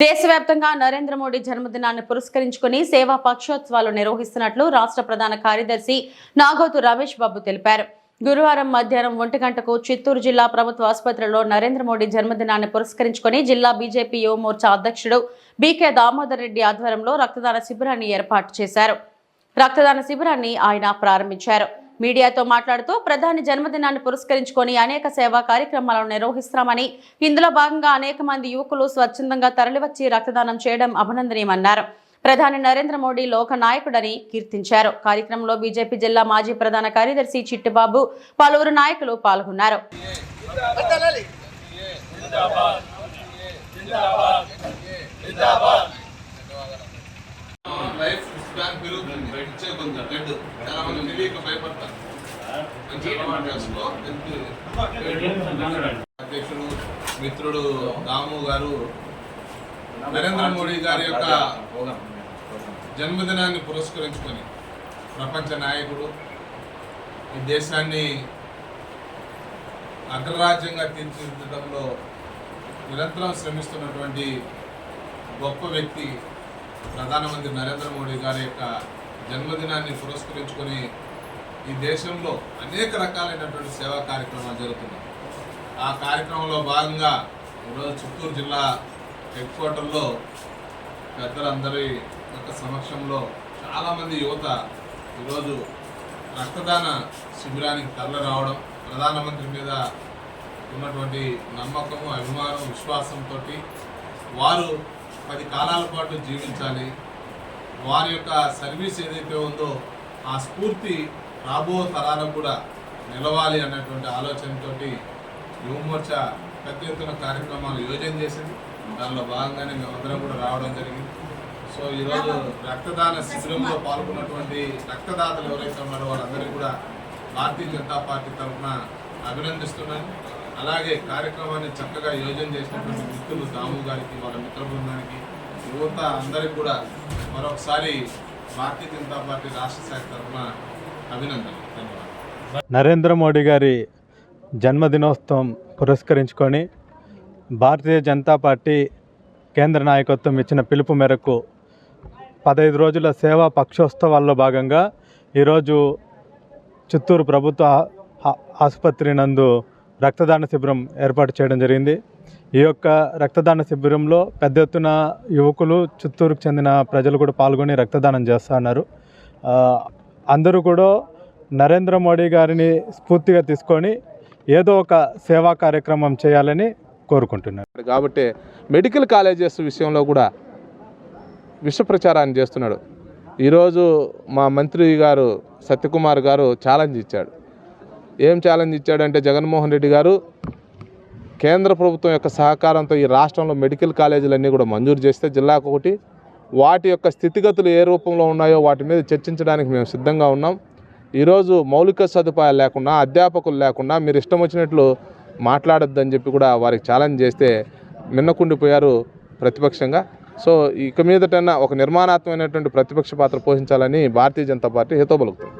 దేశవ్యాప్తంగా నరేంద్ర మోడీ జన్మదినాన్ని పురస్కరించుకుని సేవా పక్షోత్సవాలు నిర్వహిస్తున్నట్లు రాష్ట్ర ప్రధాన కార్యదర్శి నాగోతు రమేష్ బాబు తెలిపారు. గురువారం మధ్యాహ్నం ఒంటి గంటకు చిత్తూరు జిల్లా ప్రభుత్వ ఆసుపత్రిలో నరేంద్ర మోడీ జన్మదినాన్ని పురస్కరించుకుని జిల్లా బీజేపీ యువమోర్చా అధ్యక్షుడు బీకే దామోదర్ రెడ్డి ఆధ్వర్యంలో రక్తదాన శిబిరాన్ని ఏర్పాటు చేశారు. రక్తదాన శిబిరాన్ని ఆయన ప్రారంభించారు. మీడియాతో మాట్లాడుతూ ప్రధాని జన్మదినాన్ని పురస్కరించుకొని అనేక సేవా కార్యక్రమాలను నిర్వహిస్తామని ఇందులో భాగంగా అనేక మంది యువకులు స్వచ్ఛందంగా తరలివచ్చి రక్తదానం చేయడం అభినందనీయమన్నారు. ప్రధాని నరేంద్ర మోడీ లోక నాయకుడని కీర్తించారు. కార్యక్రమంలో బీజేపీ జిల్లా మాజీ ప్రధాన కార్యదర్శి చిట్టిబాబు పలువురు నాయకులు పాల్గొన్నారు. లైఫ్ స్పాన్ పెరుగుతుంది ఇచ్చే కొంచెం బ్లడ్ చాలా మంది తెలియక భయపడతారు. అధ్యక్షుడు మిత్రుడు రాము గారు నరేంద్ర మోడీ గారి యొక్క జన్మదినాన్ని పురస్కరించుకొని ప్రపంచ నాయకుడు ఈ దేశాన్ని అగ్రరాజ్యంగా తీర్చిదిద్దడంలో నిరంతరం శ్రమిస్తున్నటువంటి గొప్ప వ్యక్తి ప్రధానమంత్రి నరేంద్ర మోడీ గారి యొక్క జన్మదినాన్ని పురస్కరించుకొని ఈ దేశంలో అనేక రకాలైనటువంటి సేవా కార్యక్రమాలు జరుగుతున్నాయి. ఆ కార్యక్రమంలో భాగంగా ఈరోజు చిత్తూరు జిల్లా హెడ్ క్వార్టర్లో పెద్దలందరి యొక్క సమక్షంలో చాలామంది యువత ఈరోజు రక్తదాన శిబిరానికి తరలి రావడం ప్రధానమంత్రి మీద ఉన్నటువంటి నమ్మకము అభిమానం విశ్వాసంతో వారు పది కాలాల పాటు జీవించాలి. వారి యొక్క సర్వీస్ ఏదైతే ఉందో ఆ స్ఫూర్తి రాబో తరాలకు కూడా నిలవాలి అన్నటువంటి ఆలోచనతోటి యువమోర్చా పెద్ద ఎత్తున కార్యక్రమాలు యోజన చేసింది. దానిలో భాగంగానే మేమందరం కూడా రావడం జరిగింది. సో ఈరోజు రక్తదాన శిబిరంలో పాల్గొన్నటువంటి రక్తదాతలు ఎవరైతే ఉన్నారో వాళ్ళందరికీ కూడా భారతీయ జనతా పార్టీ తరఫున అభినందిస్తున్నాను. అలాగే కార్యక్రమాన్ని చక్కగా యోజన చేసినటువంటి మిత్రులు దాము గారికి వాళ్ళ మిత్ర బృందానికి యువత అందరికి కూడా మరొకసారి భారతీయ జనతా పార్టీ రాష్ట్ర శాఖ తరఫున అభినందనలు. ధన్యవాదాలు. నరేంద్ర మోడీ గారి జన్మదినోత్సవం పురస్కరించుకొని భారతీయ జనతా పార్టీ కేంద్ర నాయకత్వం ఇచ్చిన పిలుపు మేరకు పదహైదు రోజుల సేవా పక్షోత్సవాల్లో భాగంగా ఈరోజు చిత్తూరు ప్రభుత్వ ఆసుపత్రి నందు రక్తదాన శిబిరం ఏర్పాటు చేయడం జరిగింది. ఈ యొక్క రక్తదాన శిబిరంలో పెద్ద ఎత్తున యువకులు చిత్తూరుకు చెందిన ప్రజలు కూడా పాల్గొని రక్తదానం చేస్తున్నారు అందరూ కూడా నరేంద్ర మోడీ గారిని స్ఫూర్తిగా తీసుకొని ఏదో ఒక సేవా కార్యక్రమం చేయాలని కోరుకుంటున్నారు. కాబట్టి మెడికల్ కాలేజెస్ విషయంలో కూడా విష ప్రచారాన్ని చేస్తున్నాడు. ఈరోజు మా మంత్రి గారు సత్యకుమార్ గారు ఛాలెంజ్ ఇచ్చాడు. ఏం ఛాలెంజ్ ఇచ్చాడంటే జగన్మోహన్ రెడ్డి గారు కేంద్ర ప్రభుత్వం యొక్క సహకారంతో ఈ రాష్ట్రంలో మెడికల్ కాలేజీలన్నీ కూడా మంజూరు చేస్తే జిల్లాకు ఒకటి. వాటి యొక్క స్థితిగతులు ఏ రూపంలో ఉన్నాయో వాటి మీద చర్చించడానికి మేము సిద్ధంగా ఉన్నాం. ఈరోజు మౌలిక సదుపాయాలు లేకుండా అధ్యాపకులు లేకుండా మీరు ఇష్టం వచ్చినట్లు మాట్లాడొద్దని చెప్పి కూడా వారికి ఛాలెంజ్ చేస్తే మిన్నకుండిపోయారు ప్రతిపక్షంగా. సో ఇక మీదటన్నా ఒక నిర్మాణాత్మకమైనటువంటి ప్రతిపక్ష పాత్ర పోషించాలని భారతీయ జనతా పార్టీ హితో